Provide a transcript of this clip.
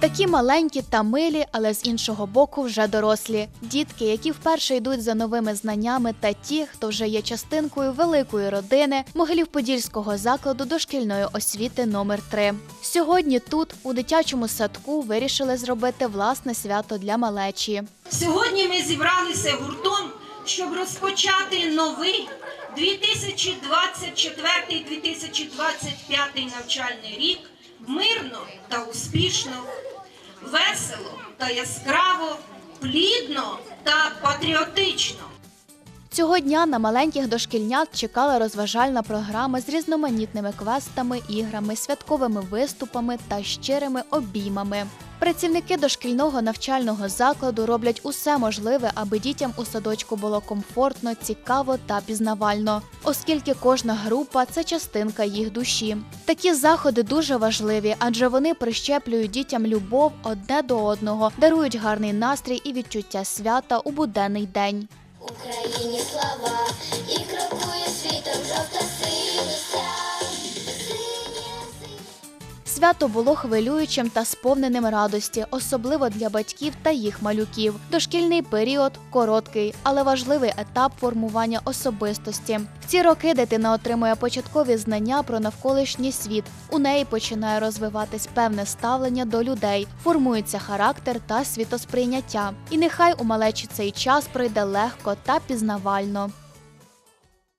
Такі маленькі та милі, але з іншого боку вже дорослі. Дітки, які вперше йдуть за новими знаннями, та ті, хто вже є частинкою великої родини Могилів-Подільського закладу дошкільної освіти номер 3 Сьогодні тут, у дитячому садку, вирішили зробити власне свято для малечі. Сьогодні ми зібралися гуртом, щоб розпочати новий 2024-2025 навчальний рік мирно та успішно, весело та яскраво, плідно та патріотично. Цього дня на маленьких дошкільнят чекала розважальна програма з різноманітними квестами, іграми, святковими виступами та щирими обіймами. Працівники дошкільного навчального закладу роблять усе можливе, аби дітям у садочку було комфортно, цікаво та пізнавально, оскільки кожна група це частинка їх душі. Такі заходи дуже важливі, адже вони прищеплюють дітям любов одне до одного, дарують гарний настрій і відчуття свята у буденний день. Україні слава. І крокує світом жовта Свято було хвилюючим та сповненим радості, особливо для батьків та їх малюків. Дошкільний період короткий, але важливий етап формування особистості. В ці роки дитина отримує початкові знання про навколишній світ. У неї починає розвиватись певне ставлення до людей, формується характер та світосприйняття. І нехай у малечі цей час пройде легко та пізнавально.